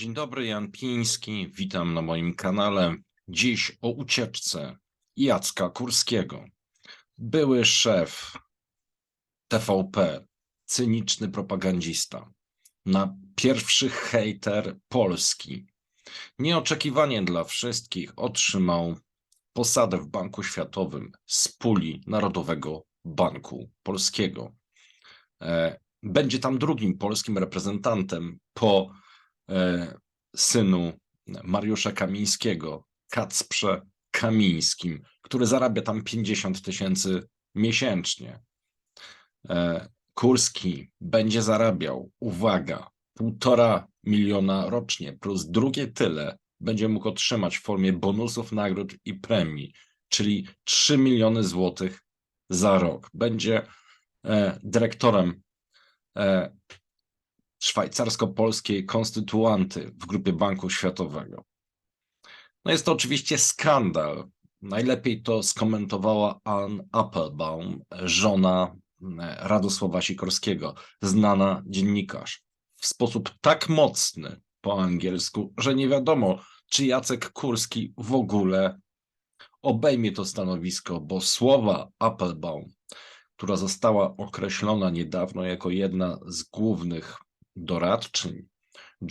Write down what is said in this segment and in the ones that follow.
Dzień dobry, Jan Piński. Witam na moim kanale. Dziś o ucieczce Jacka Kurskiego. Były szef TVP, cyniczny propagandista, na pierwszy hejter Polski. Nieoczekiwanie dla wszystkich otrzymał posadę w Banku Światowym z puli Narodowego Banku Polskiego. E, Będzie tam drugim polskim reprezentantem po synu Mariusza Kamińskiego, Kacprze Kamińskim, który zarabia tam 50 tysięcy miesięcznie. E, Kurski będzie zarabiał, uwaga, półtora miliona rocznie, plus drugie tyle będzie mógł otrzymać w formie bonusów, nagród i premii, czyli 3 miliony złotych za rok. Będzie e, dyrektorem e, szwajcarsko-polskiej konstytuanty w grupie Banku Światowego. No jest to oczywiście skandal. Najlepiej to skomentowała Ann Applebaum, żona e, Radosława Sikorskiego, znana dziennikarz, w sposób tak mocny po angielsku, że nie wiadomo, czy Jacek Kurski w ogóle obejmie to stanowisko, bo słowa Applebaum, która została określona niedawno jako jedna z głównych doradczyń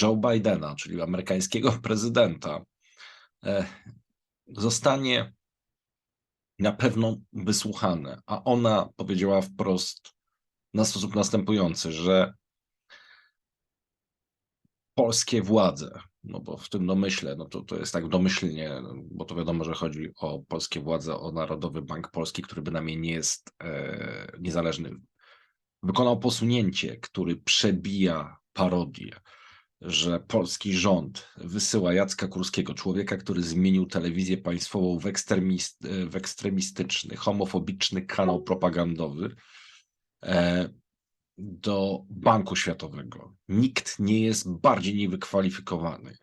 Joe Bidena, czyli amerykańskiego prezydenta, e, zostanie na pewno wysłuchane. A ona powiedziała wprost na sposób następujący, że polskie władze, no bo w tym domyśle, no to, to jest tak domyślnie, bo to wiadomo, że chodzi o polskie władze, o Narodowy Bank Polski, który bynajmniej nie jest e, niezależny, wykonał posunięcie, który przebija parodię, że polski rząd wysyła Jacka Kurskiego, człowieka, który zmienił telewizję państwową w, ekstremist, w ekstremistyczny, homofobiczny kanał propagandowy, e, do Banku Światowego. Nikt nie jest bardziej niewykwalifikowany.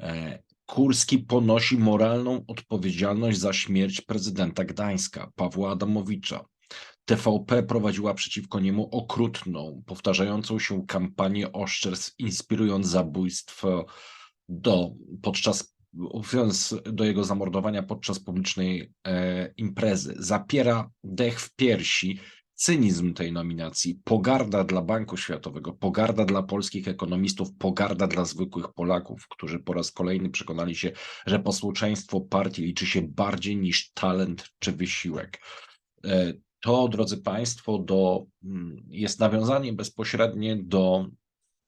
E, Kurski ponosi moralną odpowiedzialność za śmierć prezydenta Gdańska, Pawła Adamowicza. TVP prowadziła przeciwko niemu okrutną, powtarzającą się kampanię oszczerstw, inspirując zabójstwo do, podczas, do jego zamordowania podczas publicznej e, imprezy. Zapiera dech w piersi cynizm tej nominacji, pogarda dla Banku Światowego, pogarda dla polskich ekonomistów, pogarda dla zwykłych Polaków, którzy po raz kolejny przekonali się, że posłuszeństwo partii liczy się bardziej niż talent czy wysiłek. To, drodzy Państwo, do, mm, jest nawiązanie bezpośrednie do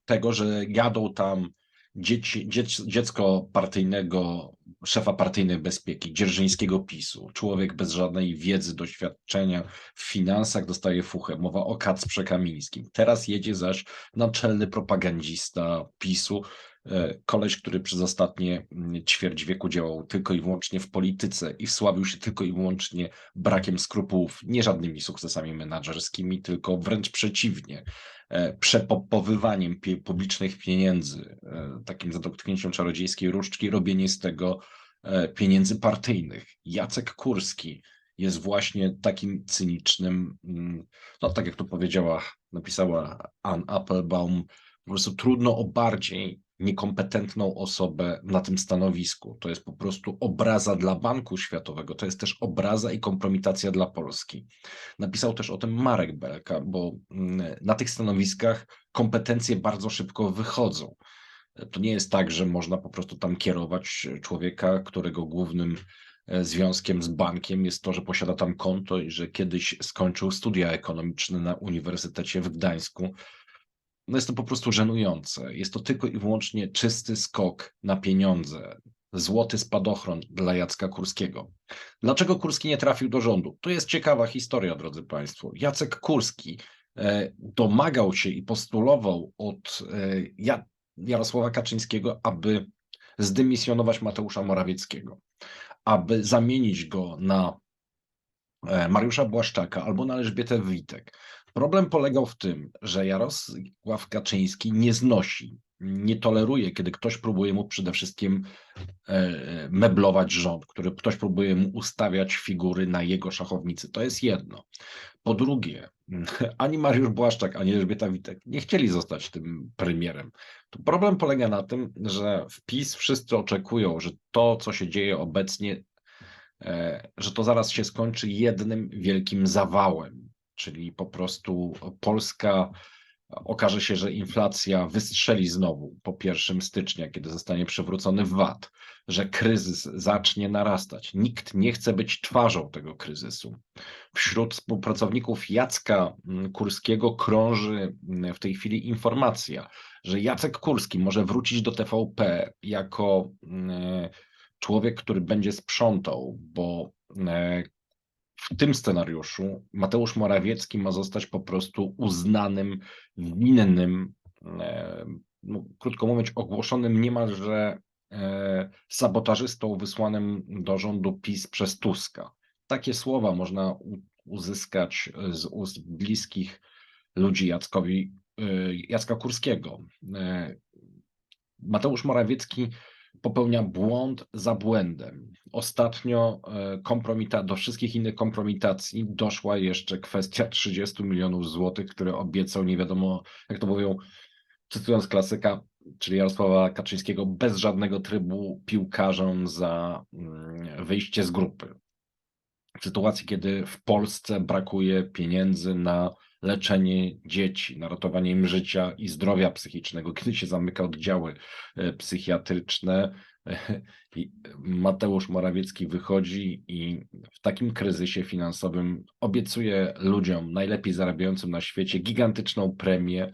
tego, że jadą tam dzieci, dziec, dziecko partyjnego, szefa partyjnej bezpieki, dzierżyńskiego PiSu, człowiek bez żadnej wiedzy, doświadczenia w finansach dostaje fuchę. Mowa o Kacprze Kamińskim. Teraz jedzie zaś naczelny propagandista PiSu, e, koleś, który przez ostatnie mm, ćwierć wieku działał tylko i wyłącznie w polityce i sławił się tylko i wyłącznie brakiem skrupułów, nie żadnymi sukcesami menadżerskimi, tylko wręcz przeciwnie, E, przepopowywaniem publicznych pieniędzy, e, takim za dotknięciem czarodziejskiej różdżki, robienie z tego pieniędzy partyjnych. Jacek Kurski jest właśnie takim cynicznym, mm, no tak jak to powiedziała, napisała Ann Applebaum, po prostu trudno o bardziej niekompetentną osobę na tym stanowisku. To jest po prostu obraza dla Banku Światowego, to jest też obraza i kompromitacja dla Polski. Napisał też o tym Marek Belka, bo mm, na tych stanowiskach kompetencje bardzo szybko wychodzą. To nie jest tak, że można po prostu tam kierować człowieka, którego głównym e, związkiem z bankiem jest to, że posiada tam konto i że kiedyś skończył studia ekonomiczne na Uniwersytecie w Gdańsku no jest to po prostu żenujące. Jest to tylko i wyłącznie czysty skok na pieniądze. Złoty spadochron dla Jacka Kurskiego. Dlaczego Kurski nie trafił do rządu? To jest ciekawa historia, drodzy Państwo. Jacek Kurski e, domagał się i postulował od e, Jarosława Kaczyńskiego, aby zdymisjonować Mateusza Morawieckiego, aby zamienić go na e, Mariusza Błaszczaka albo na Elżbietę Witek. Problem polegał w tym, że Jarosław Kaczyński nie znosi, nie toleruje, kiedy ktoś próbuje mu przede wszystkim e, meblować rząd, który ktoś próbuje mu ustawiać figury na jego szachownicy. To jest jedno. Po drugie, ani Mariusz Błaszczak, ani Elżbieta Witek nie chcieli zostać tym premierem. Tu problem polega na tym, że w PiS wszyscy oczekują, że to, co się dzieje obecnie, e, że to zaraz się skończy jednym wielkim zawałem, czyli po prostu Polska okaże się, że inflacja wystrzeli znowu po 1 stycznia, kiedy zostanie przywrócony VAT, że kryzys zacznie narastać. Nikt nie chce być twarzą tego kryzysu. Wśród współpracowników Jacka mm, Kurskiego krąży mm, w tej chwili informacja, że Jacek Kurski może wrócić do TVP jako mm, człowiek, który będzie sprzątał, bo w tym scenariuszu Mateusz Morawiecki ma zostać po prostu uznanym winnym, e, no, krótko mówiąc, ogłoszonym niemalże e, sabotażystą wysłanym do rządu PiS przez Tuska. Takie słowa można uzyskać z ust bliskich ludzi Jackowi, e, Jacka Kurskiego. Mateusz Morawiecki popełnia błąd za błędem. Ostatnio e, kompromita, do wszystkich innych kompromitacji doszła jeszcze kwestia 30 milionów złotych, które obiecał, nie wiadomo, jak to mówią, cytując klasyka, czyli Jarosława Kaczyńskiego, bez żadnego trybu piłkarzom za mm, wyjście z grupy. W sytuacji, kiedy w Polsce brakuje pieniędzy na leczenie dzieci, na ratowanie im życia i zdrowia psychicznego, kiedy się zamyka oddziały e, psychiatryczne. Mateusz Morawiecki wychodzi i w takim kryzysie finansowym obiecuje ludziom najlepiej zarabiającym na świecie gigantyczną premię.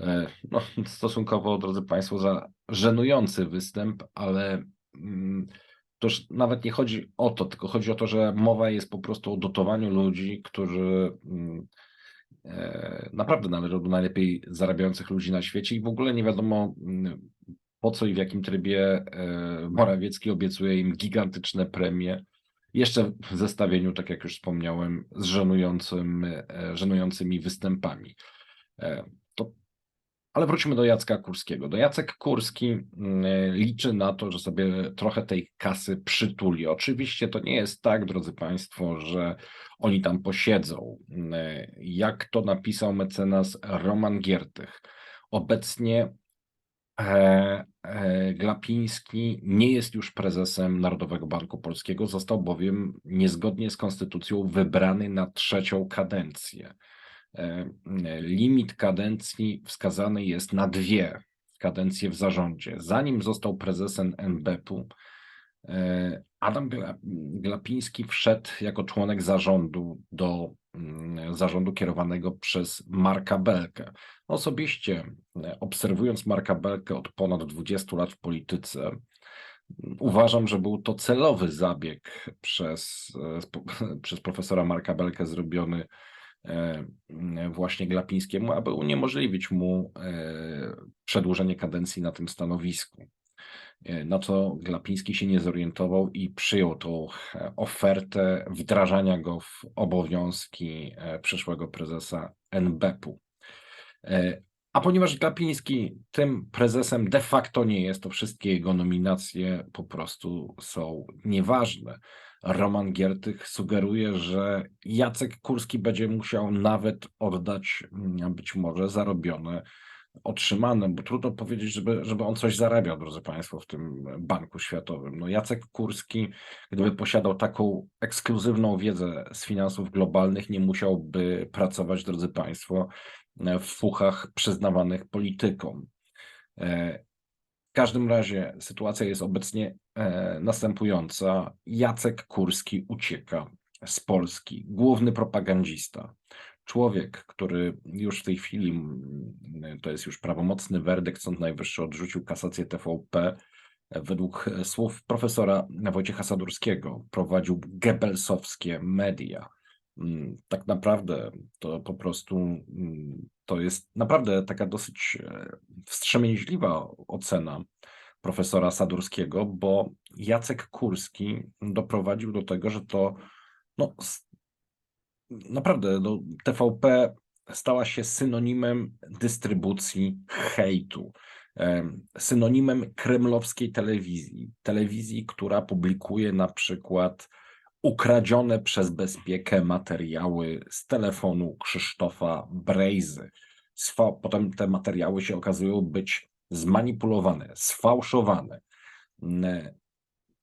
E, no, stosunkowo, drodzy Państwo, za żenujący występ, ale mm, to już nawet nie chodzi o to, tylko chodzi o to, że mowa jest po prostu o dotowaniu ludzi, którzy mm, E, naprawdę należą do najlepiej zarabiających ludzi na świecie i w ogóle nie wiadomo mm, po co i w jakim trybie e, Morawiecki obiecuje im gigantyczne premie. Jeszcze w zestawieniu, tak jak już wspomniałem, z żenującym, e, żenującymi występami. Ale wróćmy do Jacka Kurskiego. Do Jacek Kurski mm, liczy na to, że sobie trochę tej kasy przytuli. Oczywiście to nie jest tak, drodzy Państwo, że oni tam posiedzą. Mm, jak to napisał mecenas Roman Giertych, obecnie e, e, Glapiński nie jest już prezesem Narodowego Banku Polskiego, został bowiem niezgodnie z konstytucją wybrany na trzecią kadencję. E, limit kadencji wskazany jest na dwie kadencje w zarządzie. Zanim został prezesem NBP-u, e, Adam Glapiński wszedł jako członek zarządu do mm, zarządu kierowanego przez Marka Belkę. Osobiście e, obserwując Marka Belkę od ponad 20 lat w polityce, uważam, że był to celowy zabieg przez, przez profesora Marka Belkę zrobiony właśnie Glapińskiemu, aby uniemożliwić mu e, przedłużenie kadencji na tym stanowisku. E, na co Glapiński się nie zorientował i przyjął tą ofertę wdrażania go w obowiązki przyszłego prezesa NBP-u. A ponieważ Glapiński tym prezesem de facto nie jest, to wszystkie jego nominacje po prostu są nieważne. Roman Giertych sugeruje, że Jacek Kurski będzie musiał nawet oddać mm, być może zarobione, otrzymane, bo trudno powiedzieć, żeby, żeby on coś zarabiał, drodzy Państwo, w tym Banku Światowym. No Jacek Kurski, gdyby posiadał taką ekskluzywną wiedzę z finansów globalnych, nie musiałby pracować, drodzy Państwo, w fuchach przyznawanych politykom. E, w każdym razie sytuacja jest obecnie następująca. Jacek Kurski ucieka z Polski, główny propagandista. Człowiek, który już w tej chwili, to jest już prawomocny werdykt, Sąd Najwyższy odrzucił kasację TVP, według słów profesora Wojciecha Sadurskiego prowadził gebelsowskie media. Tak naprawdę to po prostu to jest naprawdę taka dosyć e, wstrzemięźliwa ocena profesora Sadurskiego, bo Jacek Kurski doprowadził do tego, że to no, naprawdę no, TVP stała się synonimem dystrybucji hejtu, synonimem kremlowskiej telewizji. Telewizji, która publikuje na przykład ukradzione przez bezpiekę materiały z telefonu Krzysztofa Brejzy. Potem te materiały się okazują być zmanipulowane, sfałszowane.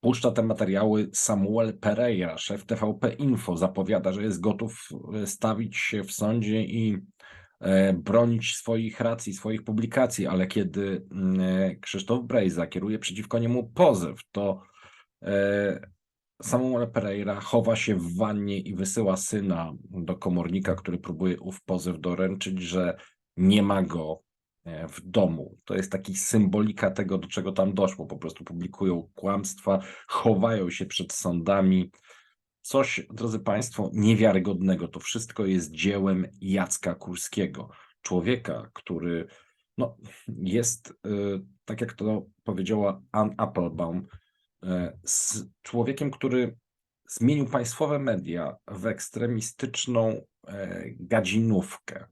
Puszcza te materiały Samuel Pereira, szef TVP Info, zapowiada, że jest gotów e, stawić się w sądzie i e, bronić swoich racji, swoich publikacji, ale kiedy e, Krzysztof Brejza kieruje przeciwko niemu pozew, to Samuel Pereira chowa się w wannie i wysyła syna do komornika, który próbuje ów pozew doręczyć, że nie ma go E, w domu. To jest taki symbolika tego, do czego tam doszło. Po prostu publikują kłamstwa, chowają się przed sądami. Coś, drodzy Państwo, niewiarygodnego. To wszystko jest dziełem Jacka Kurskiego, człowieka, który no, jest, e, tak jak to powiedziała Ann Applebaum, e, z człowiekiem, który zmienił państwowe media w ekstremistyczną gadzinówkę,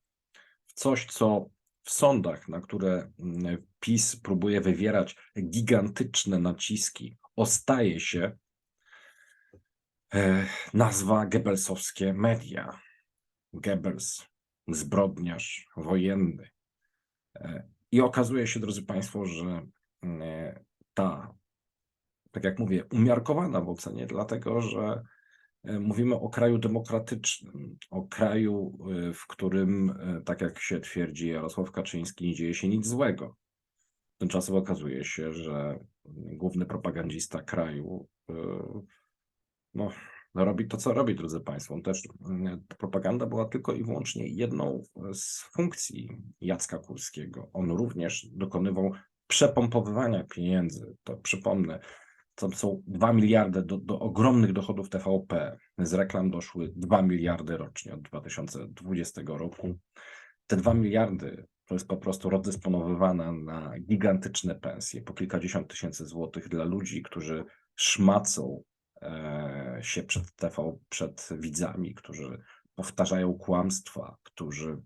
w coś, co w sądach, na które mm, PiS próbuje wywierać gigantyczne naciski, ostaje się e, nazwa Goebbelsowskie media. Goebbels, zbrodniarz wojenny. E, I okazuje się, drodzy Państwo, że mm, e, ta, tak jak mówię, umiarkowana w ocenie, dlatego że mówimy o kraju demokratycznym, o kraju, e, w którym, e, tak jak się twierdzi Jarosław Kaczyński, nie dzieje się nic złego. Tymczasem okazuje się, że główny propagandista kraju no, robi to, co robi, drodzy Państwo. On też propaganda była tylko i wyłącznie jedną z funkcji Jacka Kurskiego. On również dokonywał przepompowywania pieniędzy. To przypomnę, to są 2 miliardy do, do ogromnych dochodów TVP. Z reklam doszły 2 miliardy rocznie od 2020 roku. Te 2 miliardy to jest po prostu rozdysponowywana na gigantyczne pensje, po kilkadziesiąt tysięcy złotych dla ludzi, którzy szmacą e, się przed TV, przed widzami, którzy powtarzają kłamstwa, którzy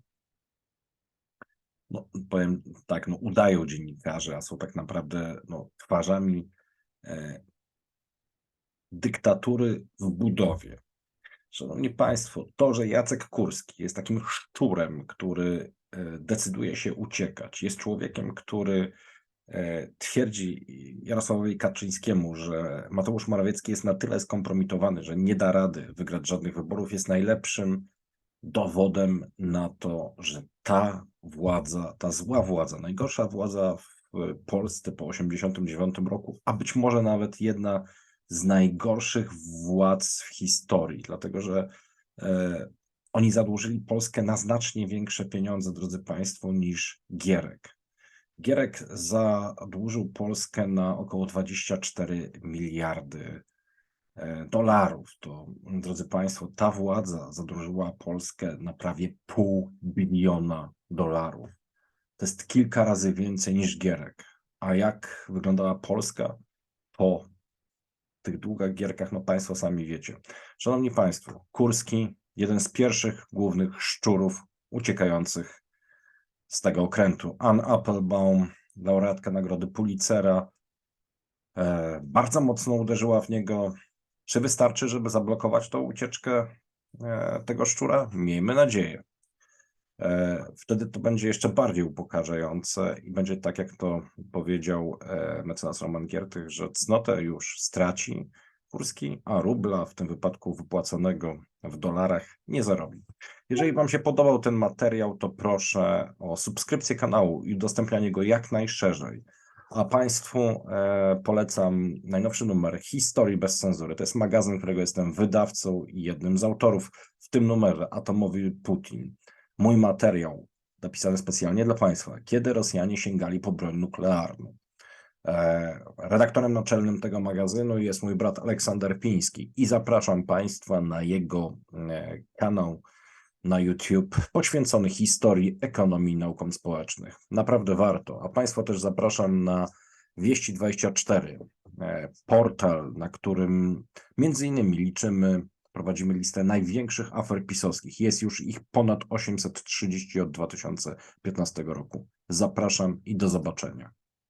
no, powiem tak, no, udają dziennikarzy, a są tak naprawdę no, twarzami dyktatury w budowie. Szanowni Państwo, to, że Jacek Kurski jest takim szczurem, który e, decyduje się uciekać, jest człowiekiem, który e, twierdzi Jarosławowi Kaczyńskiemu, że Mateusz Morawiecki jest na tyle skompromitowany, że nie da rady wygrać żadnych wyborów, jest najlepszym dowodem na to, że ta władza, ta zła władza, najgorsza władza w Polsce po 1989 roku, a być może nawet jedna z najgorszych władz w historii, dlatego że e, oni zadłużyli Polskę na znacznie większe pieniądze, drodzy Państwo, niż Gierek. Gierek zadłużył Polskę na około 24 miliardy e, dolarów. To, drodzy Państwo, ta władza zadłużyła Polskę na prawie pół biliona dolarów. To jest kilka razy więcej niż Gierek. A jak wyglądała Polska po tych długach gierkach, no Państwo sami wiecie. Szanowni Państwo, Kurski, jeden z pierwszych głównych szczurów uciekających z tego okrętu. Ann Applebaum, laureatka Nagrody Pulitzera, e, bardzo mocno uderzyła w niego. Czy wystarczy, żeby zablokować tą ucieczkę e, tego szczura? Miejmy nadzieję. E, wtedy to będzie jeszcze bardziej upokarzające i będzie tak, jak to powiedział e, mecenas Roman Giertych, że cnotę już straci Kurski, a rubla, w tym wypadku wypłaconego w dolarach, nie zarobi. Jeżeli Wam się podobał ten materiał, to proszę o subskrypcję kanału i udostępnianie go jak najszerzej. A Państwu e, polecam najnowszy numer Historii bez cenzury. To jest magazyn, którego jestem wydawcą i jednym z autorów w tym numerze, Atomowy Putin mój materiał napisany specjalnie dla Państwa, kiedy Rosjanie sięgali po broń nuklearną. E, redaktorem naczelnym tego magazynu jest mój brat Aleksander Piński i zapraszam Państwa na jego e, kanał na YouTube poświęcony historii ekonomii i naukom społecznych. Naprawdę warto. A Państwa też zapraszam na Wieści24, e, portal, na którym między innymi liczymy Prowadzimy listę największych afer pisowskich. Jest już ich ponad 830 od 2015 roku. Zapraszam i do zobaczenia.